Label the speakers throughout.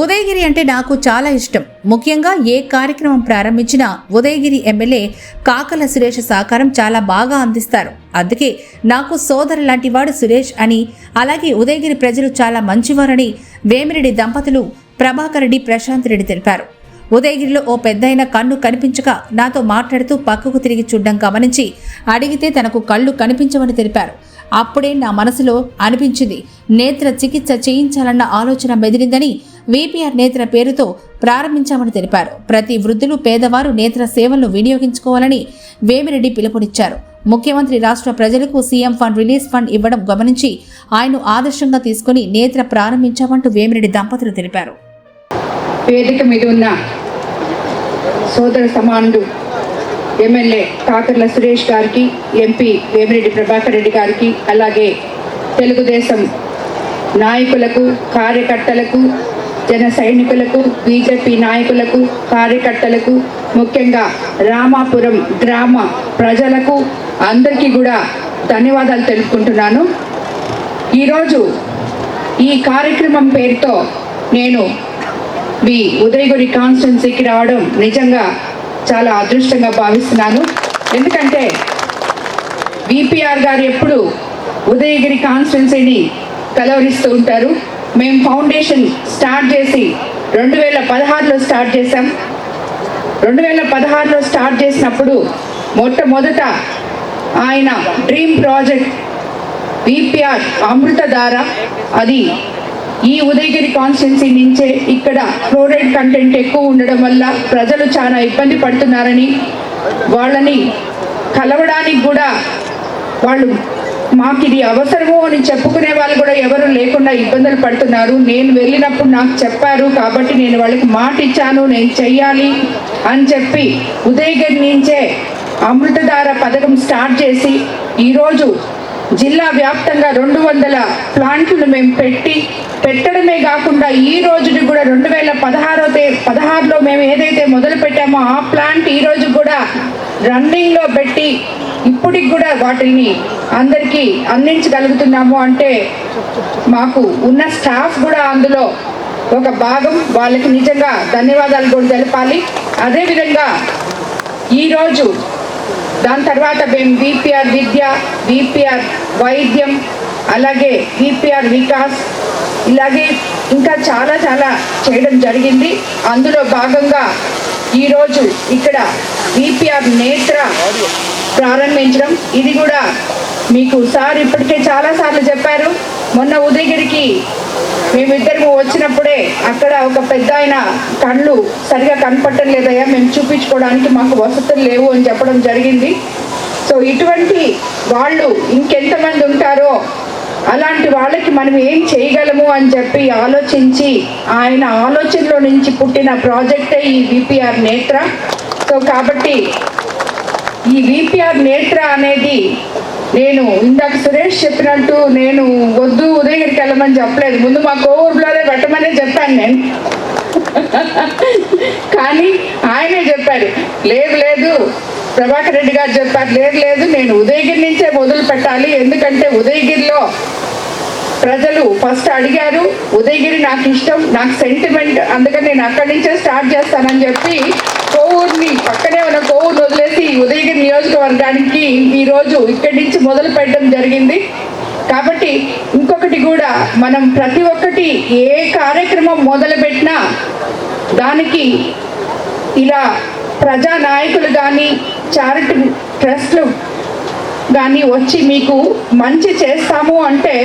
Speaker 1: ఉదయగిరి అంటే నాకు చాలా ఇష్టం. ముఖ్యంగా ఏ కార్యక్రమం ప్రారంభించినా ఉదయగిరి ఎమ్మెల్యే కాకల సురేష్ సహకారం చాలా బాగా అందిస్తారు. అందుకే నాకు సోదరు లాంటి వాడు సురేష్ అని అలాగే ఉదయగిరి ప్రజలు చాలా మంచివారని వేమిరెడ్డి దంపతులు ప్రభాకర్ రెడ్డి ప్రశాంత్ రెడ్డి తెలిపారు. ఉదయగిరిలో ఓ పెద్దయిన కన్ను కనిపించక నాతో మాట్లాడుతూ పక్కకు తిరిగి చూడ్డం గమనించి అడిగితే తనకు కళ్ళు కనిపించవని తెలిపారు. అప్పుడే నా మనసులో అనిపించింది నేత్ర చికిత్స చేయించాలన్న ఆలోచన మెదిలిందని వీపీఆర్ నేత్ర పేరుతో ప్రారంభించామని తెలిపారు. ప్రతి వృద్ధులు పేదవారు నేత్ర సేవలను వినియోగించుకోవాలని వేమిరెడ్డి పిలుపునిచ్చారు. ముఖ్యమంత్రి రాష్ట్ర ప్రజలకు సీఎం ఫండ్ రిలీజ్ ఫండ్ ఇవ్వడం గమనించి ఆయన్ను ఆదర్శంగా తీసుకుని నేత్ర ప్రారంభించామంటూ వేమిరెడ్డి దంపతులు తెలిపారు.
Speaker 2: వేదిక మీద ఉన్న సోదర సమానుడు ఎమ్మెల్యే కాకర్ల సురేష్ గారికి ఎంపీ వేమిరెడ్డి ప్రభాకర్ రెడ్డి గారికి అలాగే తెలుగుదేశం నాయకులకు కార్యకర్తలకు జన సైనికులకు బీజేపీ నాయకులకు కార్యకర్తలకు ముఖ్యంగా రామాపురం గ్రామ ప్రజలకు అందరికీ కూడా ధన్యవాదాలు తెలుపుకుంటున్నాను. ఈరోజు ఈ కార్యక్రమం పేరుతో నేను మీ ఉదయగురి కాన్స్టిట్యున్సీకి రావడం నిజంగా చాలా అదృష్టంగా భావిస్తున్నాను. ఎందుకంటే విపిఆర్ గారు ఎప్పుడు ఉదయగిరి కాన్స్టిట్యున్సీని కలవరిస్తూ ఉంటారు. మేము ఫౌండేషన్ స్టార్ట్ చేసి రెండు వేల పదహారులో స్టార్ట్ చేసాం రెండు వేల పదహారులో స్టార్ట్ చేసినప్పుడు మొట్టమొదట ఆయన డ్రీమ్ ప్రాజెక్ట్ విపిఆర్ అమృతధార అది ఈ ఉదయగిరి కాన్స్టిట్యున్సీ నుంచే ఇక్కడ ఫ్లోరైడ్ కంటెంట్ ఎక్కువ ఉండడం వల్ల ప్రజలు చాలా ఇబ్బంది పడుతున్నారని వాళ్ళని కలవడానికి కూడా వాళ్ళు మాకు ఇది అవసరము అని చెప్పుకునే వాళ్ళు కూడా ఎవరు లేకుండా ఇబ్బందులు పడుతున్నారు. నేను వెళ్ళినప్పుడు నాకు చెప్పారు కాబట్టి నేను వాళ్ళకి మాట ఇచ్చాను నేను చెయ్యాలి అని చెప్పి ఉదయగిరి నుంచే అమృతధార పథకం స్టార్ట్ చేసి ఈరోజు జిల్లా వ్యాప్తంగా రెండు వందల ప్లాంట్లు మేము పెట్టి పెట్టడమే కాకుండా ఈ రోజుని కూడా రెండు వేల పదహారో తే పదహారులో మేము ఏదైతే మొదలు పెట్టామో ఆ ప్లాంట్ ఈ రోజు కూడా రన్నింగ్లో పెట్టి ఇప్పటికి కూడా వాటిని అందరికీ అందించగలుగుతున్నాము. అంటే మాకు ఉన్న స్టాఫ్ కూడా అందులో ఒక భాగం వాళ్ళకి నిజంగా ధన్యవాదాలు కూడా తెలపాలి. అదేవిధంగా ఈరోజు దాని తర్వాత మేము విపిఆర్ విద్య విపిఆర్ వైద్యం అలాగే విపిఆర్ వికాస్ ఇలాగే ఇంకా చాలా చాలా చేయడం జరిగింది. అందులో భాగంగా ఈరోజు ఇక్కడ విపిఆర్ నేత్ర ప్రారంభించడం. ఇది కూడా మీకు సార్ ఇప్పటికే చాలాసార్లు చెప్పారు. మొన్న ఉదయగిరికి మేమిద్దరము వచ్చినప్పుడే అక్కడ ఒక పెద్ద ఆయన కళ్ళు సరిగా కనపడటం లేదయ్యా. మేము చూపించుకోవడానికి మాకు వసతులు లేవు అని చెప్పడం జరిగింది. సో ఇటువంటి వాళ్ళు ఇంకెంతమంది ఉంటారో అలాంటి వాళ్ళకి మనం ఏం చేయగలము అని చెప్పి ఆలోచించి ఆయన ఆలోచనలో నుంచి పుట్టిన ప్రాజెక్టే ఈ విపిఆర్ నేత్ర. సో కాబట్టి ఈ విపిఆర్ నేత్ర అనేది నేను ఇందాక సురేష్ చెప్పినట్టు నేను వద్దు ఉదయగిరికి వెళ్ళమని చెప్పలేదు. ముందు మా కోవూరులోనే పెట్టమనే చెప్పాను నేను. కానీ ఆయనే చెప్పారు లేదు లేదు. ప్రభాకర్ రెడ్డి గారు చెప్పారు లేదు లేదు నేను ఉదయగిరి నుంచే మొదలు పెట్టాలి. ఎందుకంటే ఉదయగిరిలో ప్రజలు ఫస్ట్ అడిగారు ఉదయగిరి నాకు ఇష్టం నాకు సెంటిమెంట్ అందుకని నేను అక్కడి నుంచే స్టార్ట్ చేస్తానని చెప్పి కోవూరుని పక్కనే కోవూరు వదిలేసి ఉదయగిరి నియోజకవర్గానికి ఈరోజు ఇక్కడి నుంచి మొదలు పెట్టడం జరిగింది. కాబట్టి ఇంకొకటి కూడా మనం ప్రతి ఒక్కటి ఏ కార్యక్రమం మొదలుపెట్టినా దానికి ఇలా ప్రజా నాయకులు కానీ చారిటీ ట్రస్ట్లు కానీ వచ్చి మీకు మంచి చేస్తాము అంటే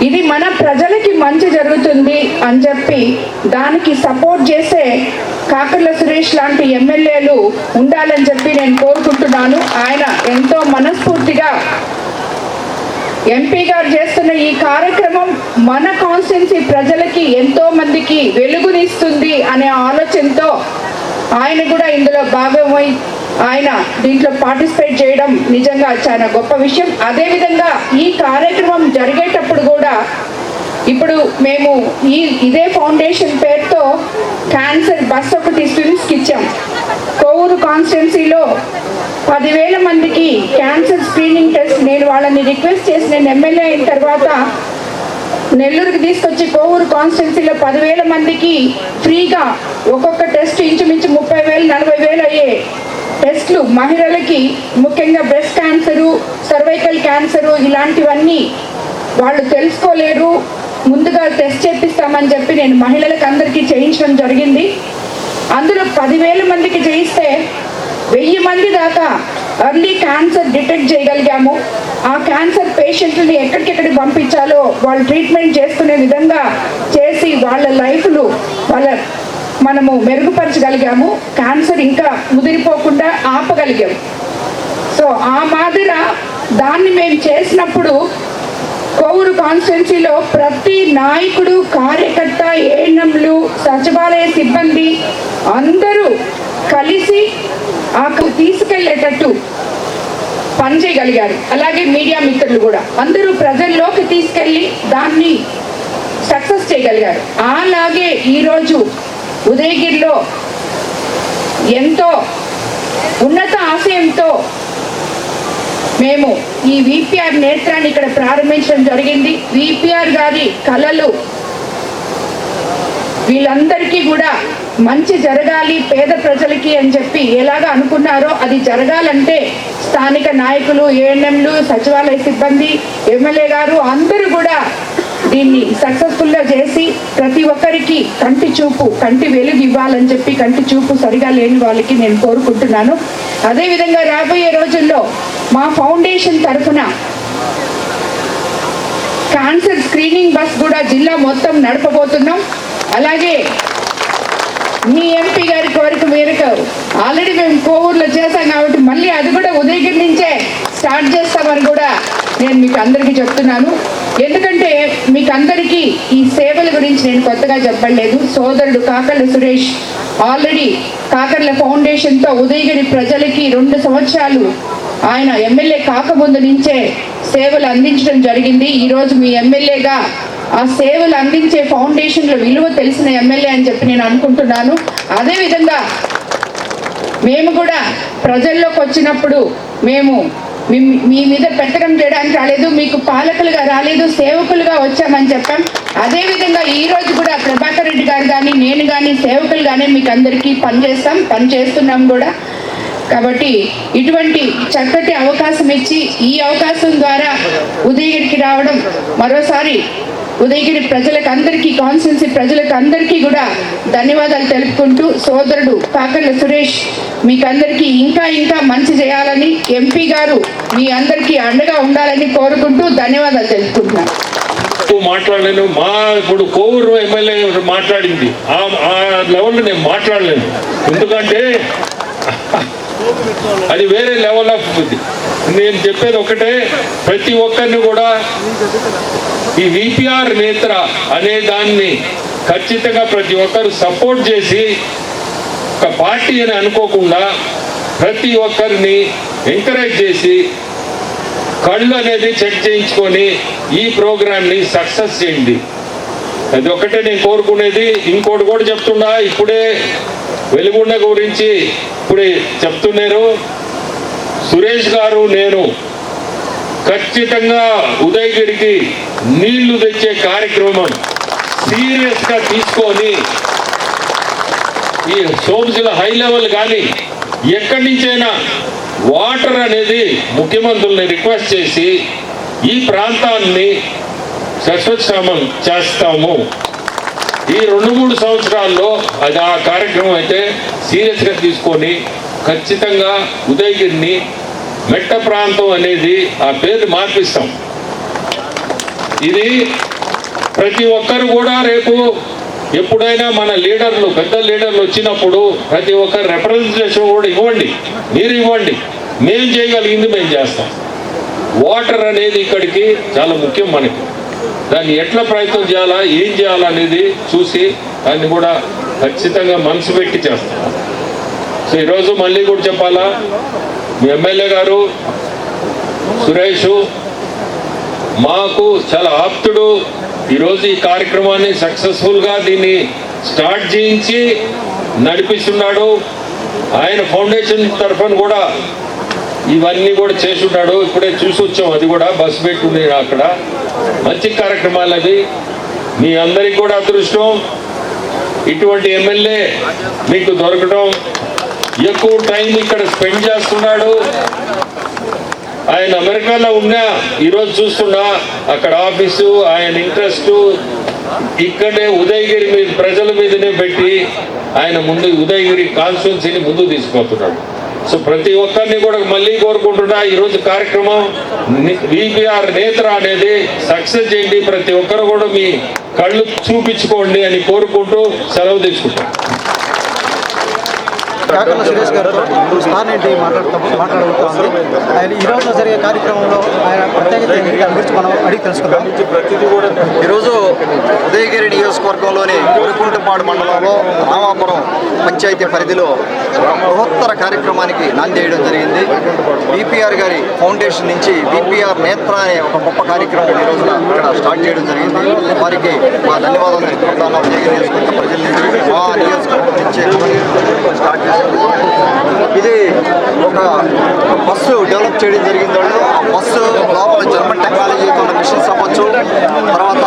Speaker 2: ఇది మన ప్రజలకి మంచి జరుగుతుంది అని చెప్పి దానికి సపోర్ట్ చేసే కాకర్ల సురేష్ లాంటి ఎమ్మెల్యేలు ఉండాలని చెప్పి నేను కోరుకుంటున్నాను. ఆయన ఎంతో మనస్ఫూర్తిగా ఎంపీ గారు చేస్తున్న ఈ కార్యక్రమం మన కాన్స్టిట్యున్సీ ప్రజలకి ఎంతో మందికి వెలుగునిస్తుంది అనే ఆలోచనతో ఆయన కూడా ఇందులో భాగమై ఆయన దీంట్లో పార్టిసిపేట్ చేయడం నిజంగా చాలా గొప్ప విషయం. అదేవిధంగా ఈ కార్యక్రమం జరిగేటప్పుడు కూడా ఇప్పుడు మేము ఈ ఇదే ఫౌండేషన్ పేరుతో క్యాన్సర్ బస్ ఒకటి స్టూడెంట్స్కి ఇచ్చాం. కోవూరు కాన్స్టిట్యున్సీలో పదివేల మందికి క్యాన్సర్ స్క్రీనింగ్ టెస్ట్ నేను వాళ్ళని రిక్వెస్ట్ చేసి నేను ఎమ్మెల్యే అయిన తర్వాత నెల్లూరుకి తీసుకొచ్చి కోవూరు కాన్స్టిట్యున్సీలో పదివేల మందికి ఫ్రీగా ఒక్కొక్క టెస్ట్ ఇంచుమించు ముప్పై వేలు నలభై వేలు అయ్యే టెస్ట్లు. మహిళలకి ముఖ్యంగా బ్రెస్ట్ క్యాన్సరు సర్వైకల్ క్యాన్సరు ఇలాంటివన్నీ వాళ్ళు తెలుసుకోలేరు. ముందుగా టెస్ట్ చేపిస్తామని చెప్పి నేను మహిళలకు అందరికీ చేయించడం జరిగింది. అందులో పదివేల మందికి చేయిస్తే వెయ్యి మంది దాకా ఎర్లీ క్యాన్సర్ డిటెక్ట్ చేయగలిగాము. ఆ క్యాన్సర్ పేషెంట్లని ఎక్కడికెక్కడికి పంపించాలో వాళ్ళు ట్రీట్మెంట్ చేసుకునే విధంగా చేసి వాళ్ళ లైఫ్లు వాళ్ళ మనము మెరుగుపరచగలిగాము. క్యాన్సర్ ఇంకా ముదిరిపోకుండా ఆపగలిగాము సో ఆ మాదిర దాన్ని మేము చేసినప్పుడు కోవూరు కాన్స్టిట్యున్సీలో ప్రతి నాయకుడు కార్యకర్త ఏఎన్ఎంలు సచివాలయ సిబ్బంది అందరూ కలిసి ఆ తీసుకెళ్ళేటట్టు పనిచేయగలిగారు అలాగే మీడియా మిత్రులు కూడా. అందరూ ప్రజల్లోకి తీసుకెళ్ళి దాన్ని సక్సెస్ చేయగలిగారు. అలాగే ఈరోజు ఉదయగిరిలో ఎంతో ఉన్నత ఆశయంతో మేము ఈ విపిఆర్ నేత్రాన్ని ఇక్కడ ప్రారంభించడం జరిగింది. విపిఆర్ గారి కళలు వీళ్ళందరికీ కూడా మంచి జరగాలి పేద ప్రజలకి అని చెప్పి ఎలాగ అనుకున్నారో అది జరగాలంటే స్థానిక నాయకులు ఏఎన్ఎంలు సచివాలయ సిబ్బంది ఎమ్మెల్యే గారు అందరూ కూడా దీన్ని సక్సెస్ఫుల్గా చేసి ప్రతి ఒక్కరికి కంటి చూపు కంటి వెలుగు ఇవ్వాలని చెప్పి కంటి చూపు సరిగా లేని వాళ్ళకి నేను కోరుకుంటున్నాను. అదేవిధంగా రాబోయే రోజుల్లో మా ఫౌండేషన్ తరఫున క్యాన్సర్ స్క్రీనింగ్ బస్ కూడా జిల్లా మొత్తం నడపబోతున్నాం. అలాగే మీ ఎంపీ గారి కోరిక మేరకు ఆల్రెడీ మేము కోవూరులో చేశాం కాబట్టి మళ్ళీ అది కూడా ఉదయగిరి నుంచే స్టార్ట్ చేస్తామని కూడా నేను మీకు అందరికీ చెప్తున్నాను. ఎందుకంటే మీకు అందరికీ ఈ సేవల గురించి నేను కొత్తగా చెప్పలేదు. సోదరుడు కాకర్ల సురేష్ ఆల్రెడీ కాకర్ల ఫౌండేషన్తో ఉదయగిరి ప్రజలకి రెండు సంవత్సరాలు ఆయన ఎమ్మెల్యే కాకముందు నుంచే సేవలు అందించడం జరిగింది. ఈరోజు మీ ఎమ్మెల్యేగా ఆ సేవలు అందించే ఫౌండేషన్ల విలువ తెలిసిన ఎమ్మెల్యే అని చెప్పి నేను అనుకుంటున్నాను. అదేవిధంగా మేము కూడా ప్రజల్లోకి వచ్చినప్పుడు మేము మీ మీద పెట్టడం చేయడానికి రాలేదు మీకు పాలకులుగా రాలేదు సేవకులుగా వచ్చామని చెప్పాం. అదేవిధంగా ఈ రోజు కూడా ప్రభాకర్ రెడ్డి గారు కానీ నేను కానీ సేవకులు కానీ మీకు అందరికీ పనిచేస్తాం పని చేస్తున్నాం కూడా. కాబట్టి ఇటువంటి చక్కటి అవకాశం ఇచ్చి ఈ అవకాశం ద్వారా ఉదయగిరికి రావడం మరోసారి ఉదయగిరి ప్రజలకు అందరికీ కాన్స్టెన్సీ ప్రజలకు అందరికీ కూడా ధన్యవాదాలు తెలుపుకుంటూ సోదరుడు కాకర్ల సురేష్ మీకందరికీ ఇంకా ఇంకా మంచి చేయాలని ఎంపీ గారు మీ అందరికీ అండగా ఉండాలని కోరుకుంటూ ధన్యవాదాలు తెలుపుకుంటున్నాను.
Speaker 3: మాట్లాడలేను. మా ఇప్పుడు కోవూరు ఎమ్మెల్యే మాట్లాడింది. ఆ ఆ లెవెల్లో నేను మాట్లాడలేను. ఎందుకంటే అది వేరే లెవెల్ ఆఫ్ ఇది నేను చెప్పేది ఒకటే ప్రతి ఒక్కరిని కూడా ఈ విపిఆర్ నేత్ర అనే దాన్ని ఖచ్చితంగా ప్రతి ఒక్కరు సపోర్ట్ చేసి ఒక పార్టీ అని అనుకోకుండా ప్రతి ఒక్కరిని ఎంకరేజ్ చేసి కళ్ళు అనేది చెక్ చేయించుకొని ఈ ప్రోగ్రామ్ని సక్సెస్ చేయండి. అది ఒక్కటే నేను కోరుకునేది ఇంకోటి కూడా చెప్తున్నా ఇప్పుడే వెలుగుండ గురించి ఇప్పుడే చెప్తున్నారు. సురేష్ గారు నేను ఖచ్చితంగా ఉదయగిరికి నీళ్ళు తెచ్చే కార్యక్రమం సీరియస్గా తీసుకొని ఈ సోమ్స్ల హై లెవెల్ కానీ ఎక్కడి నుంచైనా వాటర్ అనేది ముఖ్యమంత్రుల్ని రిక్వెస్ట్ చేసి ఈ ప్రాంతాన్ని సస్వచ్ఛామం చేస్తాము. ఈ రెండు మూడు సంవత్సరాల్లో అది ఆ కార్యక్రమం అయితే సీరియస్గా తీసుకొని ఖచ్చితంగా ఉదయగిరిని మెట్ట ప్రాంతం అనేది ఆ పేరు మార్పిస్తాం. ఇది ప్రతి ఒక్కరు కూడా రేపు ఎప్పుడైనా మన లీడర్లు పెద్ద లీడర్లు వచ్చినప్పుడు ప్రతి ఒక్కరు రిప్రజెంటేషన్ కూడా ఇవ్వండి. మీరు ఇవ్వండి. మేము చేయగలిగింది మేము చేస్తాం. వాటర్ అనేది ఇక్కడికి చాలా ముఖ్యం మనకి. దాన్ని ఎట్లా ప్రయత్నం చేయాలా ఏం చేయాలా అనేది చూసి దాన్ని కూడా ఖచ్చితంగా మనసు పెట్టి చేస్తాం. సో ఈరోజు మళ్ళీ కూడా చెప్పాలా మీ ఎమ్మెల్యే గారు సురేష్ మాకు చాలా ఆప్తుడు. ఈరోజు ఈ కార్యక్రమాన్ని సక్సెస్ఫుల్గా దీన్ని స్టార్ట్ చేయించి నడిపిస్తున్నాడు. ఆయన ఫౌండేషన్ తరఫున కూడా ఇవన్నీ కూడా చేసి ఇప్పుడే చూసి వచ్చాం అది కూడా బస్సు పెట్టుంది అక్కడ. మంచి కార్యక్రమాలు అవి. మీ అందరికి కూడా అదృష్టం. ఇటువంటి ఎమ్మెల్యే మీకు దొరకడం ఎక్కువ టైం ఇక్కడ స్పెండ్ చేస్తున్నాడు. ఆయన అమెరికాలో ఉన్నా ఈరోజు చూస్తున్నా అక్కడ ఆఫీసు ఆయన ఇంట్రెస్ట్. ఇక్కడే ఉదయగిరి మీద ప్రజల మీదనే పెట్టి ఆయన ముందు ఉదయగిరి కాన్స్టిట్యున్సీని ముందు తీసుకుపోతున్నాడు. సో ప్రతి ఒక్కరిని కూడా మళ్ళీ కోరుకుంటున్నా ఈరోజు కార్యక్రమం విపిఆర్ నేత్ర అనేది సక్సెస్ చేయండి ప్రతి ఒక్కరు కూడా మీ కళ్ళు చూపించుకోండి అని కోరుకుంటూ సెలవు తీసుకుంటాం.
Speaker 4: కాకల సురేష్ గారితో స్టార్ ఏంటి మాట్లాడుతూ మాట్లాడబోతోంది ఆయన ఈ రోజు జరిగే కార్యక్రమంలో ఆయన ప్రత్యేకత దాని గురించి మనం అడిగి తెలుసుకుందాం.
Speaker 5: ఈరోజు ఉదయగిరి నియోజకవర్గంలోని ఉరుకుంటపాడు మండలంలో రామాపురం పంచాయతీ పరిధిలో బృహత్తర కార్యక్రమానికి నాందేయడం జరిగింది. బీపీఆర్ గారి ఫౌండేషన్ నుంచి బీపీఆర్ నేత్ర అనే ఒక గొప్ప కార్యక్రమం ఈ రోజున ఇక్కడ స్టార్ట్ చేయడం జరిగింది. వారికి మా ధన్యవాదాలు ఉదయగిరి నియోజకవర్గ ప్రజల నుంచి మా నియోజకవర్గం స్టార్ట్ ఇది ఒక బస్సు డెవలప్ చేయడం జరిగింది. వాళ్ళు ఆ బస్సు లోపల జర్మన్ టెక్నాలజీతో ఉన్న మిషన్స్ అవ్వచ్చు తర్వాత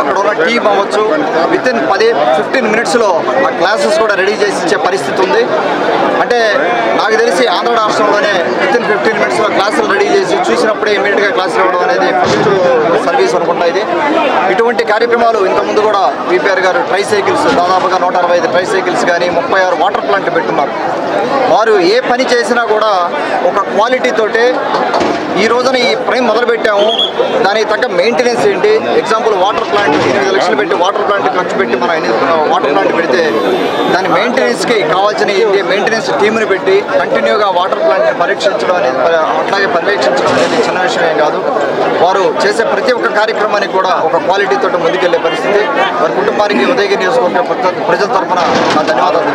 Speaker 5: అక్కడ ఉన్న టీమ్ అవ్వచ్చు. విత్ ఇన్ పది ఫిఫ్టీన్ మినిట్స్లో ఆ క్లాసెస్ కూడా రెడీ చేసి ఇచ్చే పరిస్థితి ఉంది. అంటే నాకు తెలిసి ఆంధ్ర రాష్ట్రంలోనే విత్ ఇన్ ఫిఫ్టీన్ మినిట్స్లో క్లాసులు రెడీ చేసి చూసినప్పుడే ఇమీడియట్గా క్లాసులు ఇవ్వడం అనేది ఫస్ట్ సర్వీస్ అనుకుంటా ఇది. ఇటువంటి కార్యక్రమాలు ఇంతకుముందు కూడా విపిఆర్ గారు ట్రై సైకిల్స్ దాదాపుగా నూట అరవై ఐదు ట్రై సైకిల్స్ కానీ ముప్పై ఆరు వాటర్ ప్లాంట్ పెట్టున్నారు. వారు ఏ పని చేసినా కూడా ఒక క్వాలిటీతోటే ఈ రోజున ఈ ప్రైమ్ మొదలు పెట్టాము దానికి తగ్గ మెయింటెనెన్స్ ఏంటి? ఎగ్జాంపుల్ వాటర్ ప్లాంట్ ఎనిమిది లక్షలు పెట్టి వాటర్ ప్లాంట్ ఖర్చు పెట్టి మనం వాటర్ ప్లాంట్ పెడితే దాని మెయింటెనెన్స్కి కావాల్సిన మెయింటెనెన్స్ టీమ్ని పెట్టి కంటిన్యూగా వాటర్ ప్లాంట్ పరీక్షించడం అనేది అట్లాగే పర్యవేక్షించడం అనేది చిన్న విషయమే కాదు. వారు చేసే ప్రతి ఒక్క కార్యక్రమానికి కూడా ఒక క్వాలిటీతో ముందుకెళ్ళే పరిస్థితి. వారి కుటుంబానికి ఉదయగిరి నియోజకవర్గ ప్రజల తరఫున నా ధన్యవాదాలు.